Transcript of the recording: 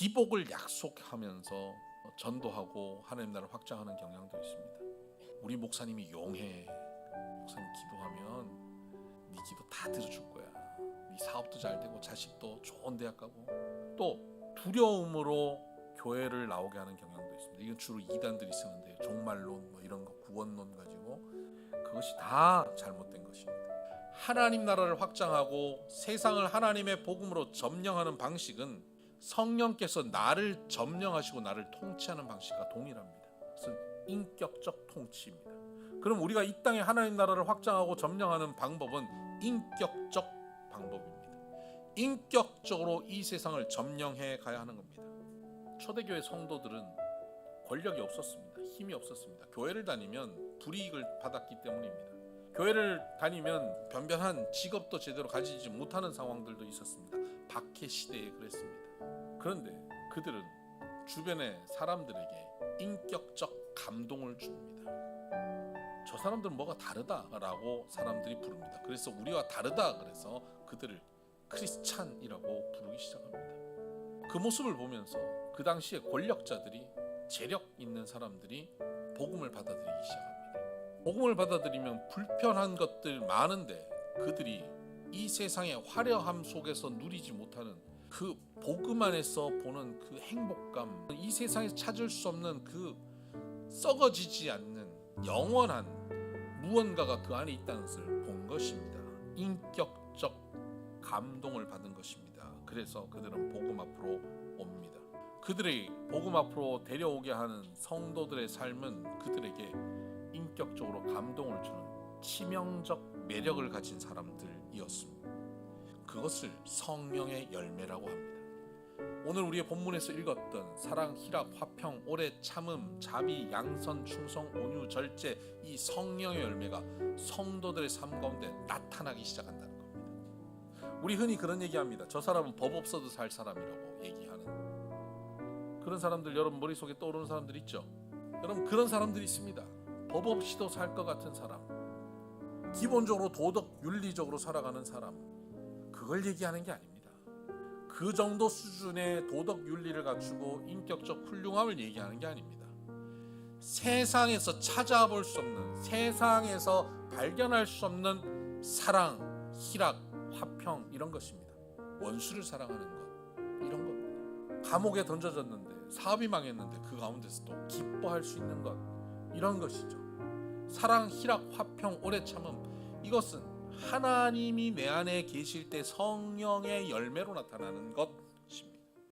기복을 약속하면서 전도하고 하나님 나라를 확장하는 경향도 있습니다. 우리 목사님이 용해. 목사님 기도하면 네 기도 다 들어줄 거야. 네 사업도 잘 되고 자식도 좋은 대학 가고 또 두려움으로 교회를 나오게 하는 경향도 있습니다. 이건 주로 이단들이 쓰는데요. 종말론 뭐 이런 거 구원론 가지고 그것이 다 잘못된 것입니다. 하나님 나라를 확장하고 세상을 하나님의 복음으로 점령하는 방식은 성령께서 나를 점령하시고 나를 통치하는 방식과 동일합니다. 그것은 인격적 통치입니다. 그럼 우리가 이 땅에 하나님 나라를 확장하고 점령하는 방법은 인격적 방법입니다. 인격적으로 이 세상을 점령해 가야 하는 겁니다. 초대교회 성도들은 권력이 없었습니다. 힘이 없었습니다. 교회를 다니면 불이익을 받았기 때문입니다. 교회를 다니면 변변한 직업도 제대로 가지지 못하는 상황들도 있었습니다. 박해 시대에 그랬습니다. 그런데 그들은 주변의 사람들에게 인격적 감동을 줍니다. 저 사람들은 뭐가 다르다라고 사람들이 부릅니다. 그래서 우리와 다르다 그래서 그들을 크리스찬이라고 부르기 시작합니다. 그 모습을 보면서 그 당시에 권력자들이 재력 있는 사람들이 복음을 받아들이기 시작합니다. 복음을 받아들이면 불편한 것들 많은데 그들이 이 세상의 화려함 속에서 누리지 못하는 그 복음 안에서 보는 그 행복감, 이 세상에서 찾을 수 없는 그 썩어지지 않는 영원한 무언가가 그 안에 있다는 것을 본 것입니다. 인격적 감동을 받은 것입니다. 그래서 그들은 복음 앞으로 옵니다. 그들이 복음 앞으로 데려오게 하는 성도들의 삶은 그들에게 인격적으로 감동을 주는 치명적 매력을 가진 사람들이었습니다. 그것을 성령의 열매라고 합니다. 오늘 우리의 본문에서 읽었던 사랑, 희락, 화평, 오래 참음, 자비, 양선, 충성, 온유, 절제 이 성령의 열매가 성도들의 삶 가운데 나타나기 시작한다는 겁니다. 우리 흔히 그런 얘기합니다. 저 사람은 법 없어도 살 사람이라고 얘기하는 그런 사람들 여러분 머릿속에 떠오르는 사람들 있죠? 여러분 그런 사람들이 있습니다. 법 없이도 살 것 같은 사람. 기본적으로 도덕 윤리적으로 살아가는 사람. 그걸 얘기하는 게 아닙니다. 그 정도 수준의 도덕 윤리를 갖추고 인격적 훌륭함을 얘기하는 게 아닙니다. 세상에서 찾아볼 수 없는 세상에서 발견할 수 없는 사랑, 희락, 화평 이런 것입니다. 원수를 사랑하는 것 이런 겁니다. 감옥에 던져졌는데 사업이 망했는데 그 가운데서도 기뻐할 수 있는 것 이런 것이죠. 사랑, 희락, 화평, 오래 참음 이것은 하나님이 내 안에 계실 때 성령의 열매로 나타나는 것